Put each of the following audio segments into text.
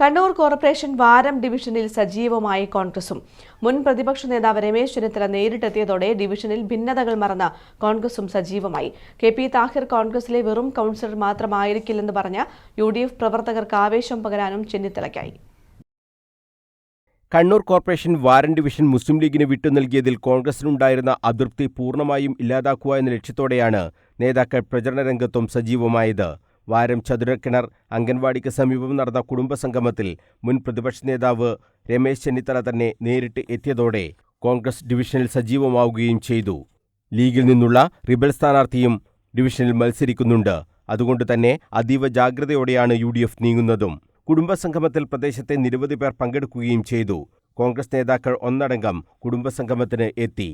Kannur corporation വാരം ഡിവിഷനിൽ സജീവമായി കോൺഗ്രസും. മുൻ പ്രതിപക്ഷ നേതാവ് രമേശ് ചെന്നിത്തല നേരിട്ടെത്തിയതോടെ ഡിവിഷനിൽ ഭിന്നതകൾ മറന്ന കോൺഗ്രസും സജീവമായി. കെ പി താഹിർ കോൺഗ്രസിലെ വെറും കൗൺസിലർ മാത്രമായിരിക്കില്ലെന്ന് പറഞ്ഞ യു ഡി എഫ് പ്രവർത്തകർക്ക് ആവേശം പകരാനും ചെന്നിത്തലയ്ക്കായി. കണ്ണൂർ കോർപ്പറേഷൻ വാരൻ ഡിവിഷൻ മുസ്ലിം ലീഗിന് വിട്ടു നൽകിയതിൽ കോൺഗ്രസിനുണ്ടായിരുന്ന അതൃപ്തി പൂർണമായും ഇല്ലാതാക്കുക എന്ന ലക്ഷ്യത്തോടെയാണ് നേതാക്കൾ പ്രചരണ രംഗത്തും സജീവമായത്. വാരം ചതുരക്കിണർ അംഗൻവാടിക്ക് സമീപം നടന്ന കുടുംബസംഗമത്തിൽ മുൻ പ്രതിപക്ഷ നേതാവ് രമേശ് ചെന്നിത്തല തന്നെ നേരിട്ട് എത്തിയതോടെ കോൺഗ്രസ് ഡിവിഷനിൽ സജീവമാവുകയും ചെയ്തു. ലീഗിൽ നിന്നുള്ള റിബൽ സ്ഥാനാർത്ഥിയും ഡിവിഷനിൽ മത്സരിക്കുന്നുണ്ട്. അതുകൊണ്ട് തന്നെ അതീവ ജാഗ്രതയോടെയാണ് യു ഡി എഫ് നീങ്ങുന്നതും. കുടുംബസംഗമത്തിൽ പ്രദേശത്തെ നിരവധി പേർ പങ്കെടുക്കുകയും ചെയ്തു. കോൺഗ്രസ് നേതാക്കൾ ഒന്നടങ്കം കുടുംബസംഗമത്തിന് എത്തി.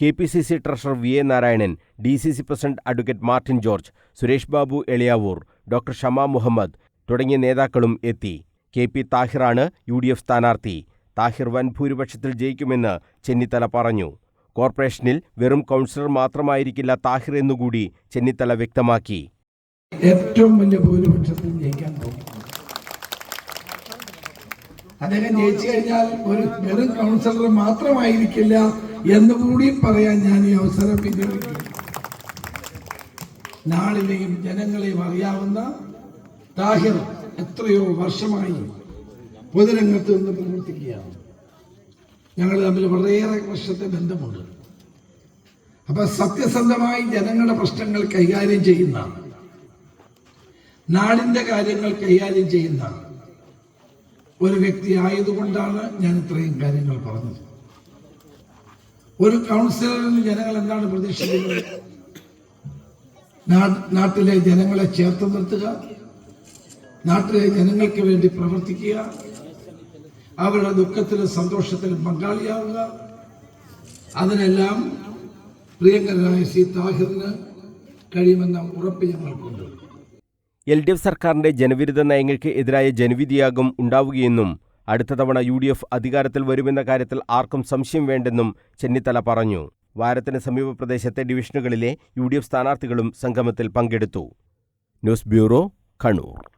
K P C C treasurer V A Narayanan D C C president advocate Martin George Suresh Babu Elayavoor doctor Shama Muhammad തുടങ്ങിയ നേതാക്കളും എത്തി. കെ പി താഹിറാണ് യു ഡി എഫ് സ്ഥാനാർത്ഥി. താഹിർ വൻ ഭൂരിപക്ഷത്തിൽ ജയിക്കുമെന്ന് ചെന്നിത്തല പറഞ്ഞു. കോർപ്പറേഷനിൽ വെറും കൗൺസിലർ മാത്രമായിരിക്കില്ല താഹിർ എന്നുകൂടി ചെന്നിത്തല വ്യക്തമാക്കി. ഏറ്റവും വലിയ ഭൂരിപക്ഷത്തിൽ ജയിക്കാൻ അദ്ദേഹം ജയിച്ചു കഴിഞ്ഞാൽ ഒരു വെറും കൗൺസിലർ മാത്രമായിരിക്കില്ല എന്ന് കൂടി പറയാൻ ഞാൻ ഈ അവസരം വിനിയോഗിക്കും നാളിലെയും ജനങ്ങളെയും അറിയാവുന്ന താഹിർ എത്രയോ വർഷമായി പൊതുരംഗത്ത് നിന്ന് പ്രവർത്തിക്കുകയാണ്. ഞങ്ങൾ തമ്മിൽ വളരെയേറെ വർഷത്തെ ബന്ധമുണ്ട്. അപ്പൊ സത്യസന്ധമായി ജനങ്ങളുടെ പ്രശ്നങ്ങൾ കൈകാര്യം ചെയ്യുന്ന നാടിന്റെ കാര്യങ്ങൾ കൈകാര്യം ചെയ്യുന്ന ഒരു വ്യക്തി ആയതുകൊണ്ടാണ് ഞാൻ ഇത്രയും കാര്യങ്ങൾ പറഞ്ഞത്. ഒരു കൗൺസിലറിന് ജനങ്ങൾ എന്താണ് പ്രതീക്ഷിക്കുന്നത്? നാട്ടിലെ ജനങ്ങളെ ചേർത്ത് നിർത്തുക. നാട്ടിലെ ജനങ്ങൾക്ക് വേണ്ടി പ്രവർത്തിക്കുക. അവരുടെ ദുഃഖത്തിലും സന്തോഷത്തിലും പങ്കാളിയാവുക. അതിനെല്ലാം പ്രിയങ്കരനായ സി താഹിറിന് കഴിയുമെന്ന ഉറപ്പ് ഞങ്ങൾക്കുണ്ട് എൽ ഡി എഫ് സർക്കാരിന്റെ ജനവിരുദ്ധ നയങ്ങൾക്ക് എതിരായ ജനവിധിയാകും ഉണ്ടാവുകയെന്നും അടുത്ത തവണ യു ഡി എഫ് അധികാരത്തിൽ വരുമെന്ന കാര്യത്തിൽ ആർക്കും സംശയം വേണ്ടെന്നും ചെന്നിത്തല പറഞ്ഞു. വാരത്തിന് സമീപ പ്രദേശത്തെ ഡിവിഷനുകളിലെ യു ഡി എഫ് സ്ഥാനാർത്ഥികളും സംഗമത്തിൽ പങ്കെടുത്തു. News bureau Kannur.